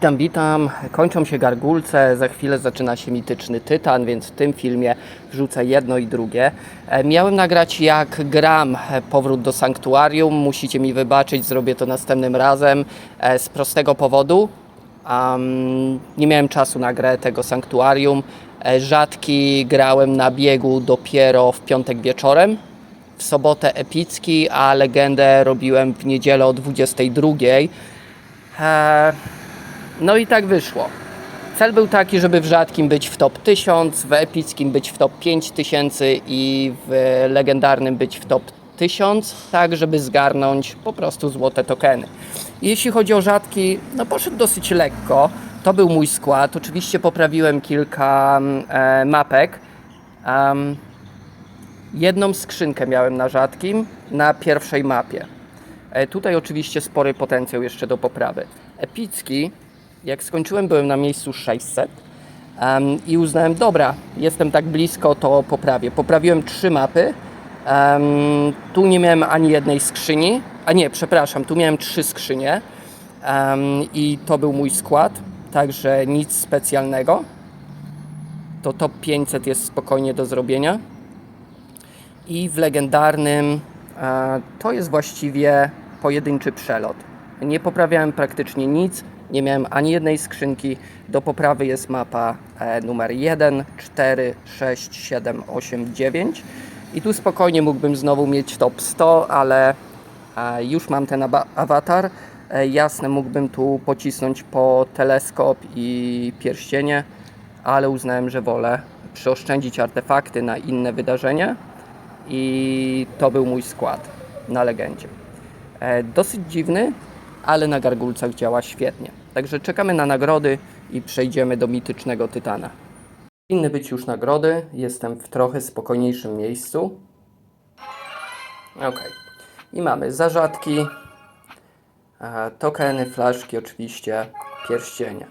Witam, witam. Kończą się gargulce, za chwilę zaczyna się mityczny tytan, więc w tym filmie wrzucę jedno i drugie. E, Miałem nagrać jak gram e, powrót do sanktuarium. Musicie mi wybaczyć, zrobię to następnym razem e, z prostego powodu. Um, nie miałem czasu na grę tego sanktuarium. Rzadki grałem na biegu dopiero w piątek wieczorem. W sobotę epicki, a legendę robiłem w niedzielę o 22. E, no i tak wyszło. Cel był taki, żeby w rzadkim być w top 1000, w epickim być w top 5000 i w legendarnym być w top 1000, tak żeby zgarnąć po prostu złote tokeny. Jeśli chodzi o rzadki, no poszedł dosyć lekko. To był mój skład. Oczywiście poprawiłem kilka mm, e, mapek. Em, jedną skrzynkę miałem na rzadkim, na pierwszej mapie. E, Tutaj oczywiście spory potencjał jeszcze do poprawy. Epicki, jak skończyłem, byłem na miejscu 600 em, i uznałem, dobra, jestem tak blisko, to poprawię. Poprawiłem trzy mapy. Em, tu nie miałem ani jednej skrzyni, a nie, przepraszam, tu miałem trzy skrzynie em, i to był mój skład, także nic specjalnego. To top 500 jest spokojnie do zrobienia. I w legendarnym e, to jest właściwie pojedynczy przelot. Nie poprawiałem praktycznie nic, nie miałem ani jednej skrzynki. Do poprawy jest mapa e, numer 1, 4, 6, 7, 8, 9. I tu spokojnie mógłbym znowu mieć top 100, ale e, już mam ten awatar. E, jasne, mógłbym tu pocisnąć po teleskop i pierścienie, ale uznałem, że wolę przeoszczędzić artefakty na inne wydarzenie i to był mój skład na legendzie. Dosyć dziwny, ale na gargulcach działa świetnie. Także czekamy na nagrody i przejdziemy do mitycznego tytana. Inny być już nagrody, jestem w trochę spokojniejszym miejscu. Ok. I mamy zarzadki, e, tokeny, flaszki, oczywiście, pierścienie.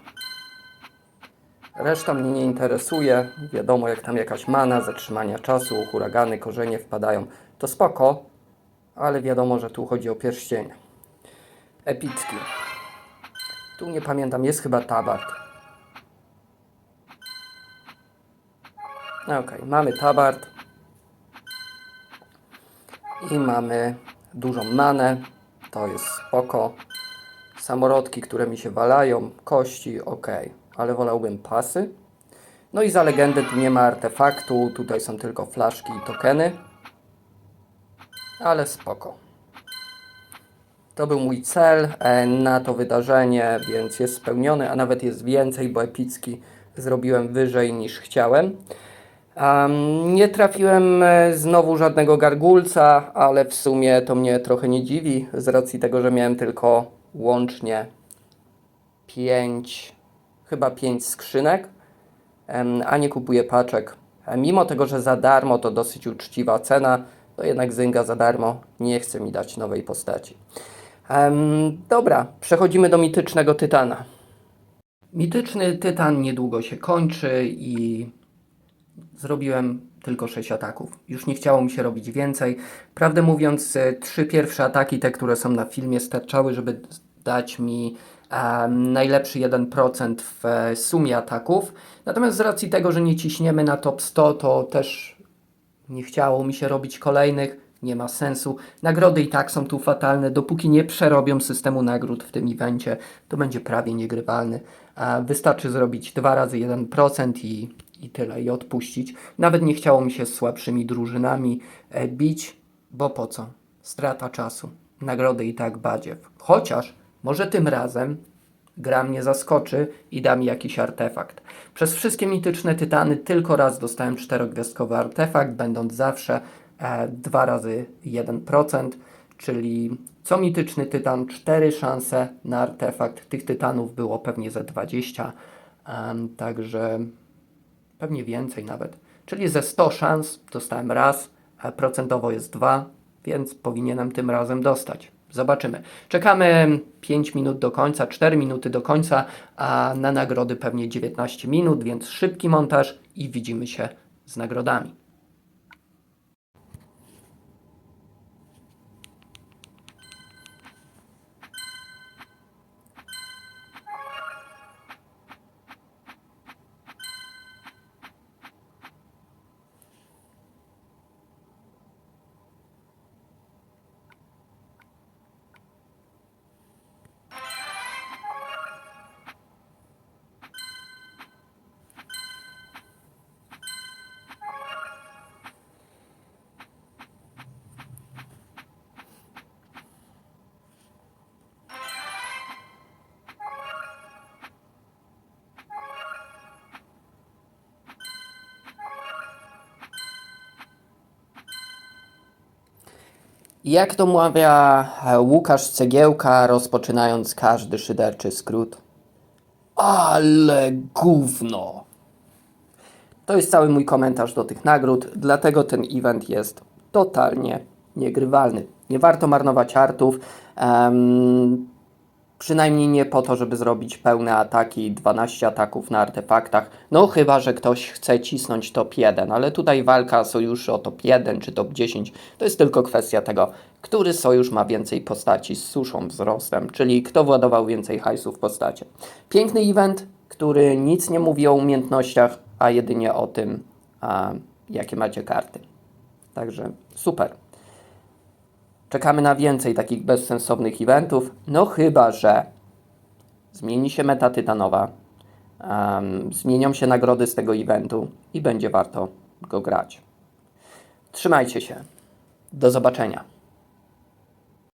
Reszta mnie nie interesuje. Wiadomo, jak tam jakaś mana, zatrzymania czasu, huragany, korzenie wpadają, to spoko, ale wiadomo, że tu chodzi o pierścienie. Epicki. Tu nie pamiętam, jest chyba tabard. Ok, mamy tabard. I mamy dużą manę. To jest spoko. Samorodki, które mi się walają, kości, ok, ale wolałbym pasy. No i za legendę tu nie ma artefaktu, tutaj są tylko flaszki i tokeny. Ale spoko. To był mój cel e, na to wydarzenie, więc jest spełniony, a nawet jest więcej, bo epicki zrobiłem wyżej niż chciałem. Em, nie trafiłem e, znowu żadnego gargulca, ale w sumie to mnie trochę nie dziwi, z racji tego, że miałem tylko łącznie 5, chyba 5 skrzynek, em, a nie kupuję paczek. E, Mimo tego, że za darmo to dosyć uczciwa cena, to jednak Zynga za darmo nie chce mi dać nowej postaci. Dobra, przechodzimy do mitycznego tytana. Mityczny tytan niedługo się kończy i zrobiłem tylko 6 ataków. Już nie chciało mi się robić więcej. Prawdę mówiąc, e, trzy pierwsze ataki, te, które są na filmie, starczały, żeby dać mi e, najlepszy 1% w e, sumie ataków. Natomiast z racji tego, że nie ciśniemy na top 100, to też nie chciało mi się robić kolejnych. Nie ma sensu. Nagrody i tak są tu fatalne. Dopóki nie przerobią systemu nagród w tym evencie, to będzie prawie niegrywalny. Wystarczy zrobić dwa razy 1% i, i tyle, i odpuścić. Nawet nie chciało mi się z słabszymi drużynami e, bić, bo po co? Strata czasu. Nagrody i tak badziew. Chociaż może tym razem gra mnie zaskoczy i da mi jakiś artefakt. Przez wszystkie mityczne tytany tylko raz dostałem czterogwiazdkowy artefakt, będąc zawsze 2 razy 1%, czyli co mityczny tytan 4 szanse na artefakt. Tych tytanów było pewnie ze 20, em, także pewnie więcej nawet. Czyli ze 100 szans dostałem raz, a procentowo jest 2, więc powinienem tym razem dostać. Zobaczymy. Czekamy 5 minut do końca, 4 minuty do końca, a na nagrody pewnie 19 minut, więc szybki montaż i widzimy się z nagrodami. Jak to mawia e, Łukasz Cegiełka, rozpoczynając każdy szyderczy skrót? Ale gówno! To jest cały mój komentarz do tych nagród, dlatego ten event jest totalnie niegrywalny. Nie warto marnować artów, przynajmniej nie po to, żeby zrobić pełne ataki, 12 ataków na artefaktach, no chyba, że ktoś chce cisnąć top 1, ale tutaj walka sojuszy o top 1 czy top 10 to jest tylko kwestia tego, który sojusz ma więcej postaci z suszą wzrostem, czyli kto władował więcej hajsu w postacie. Piękny event, który nic nie mówi o umiejętnościach, a jedynie o tym, a, jakie macie karty. Także super. Czekamy na więcej takich bezsensownych eventów, no chyba, że zmieni się meta tytanowa, em, zmienią się nagrody z tego eventu i będzie warto go grać. Trzymajcie się. Do zobaczenia.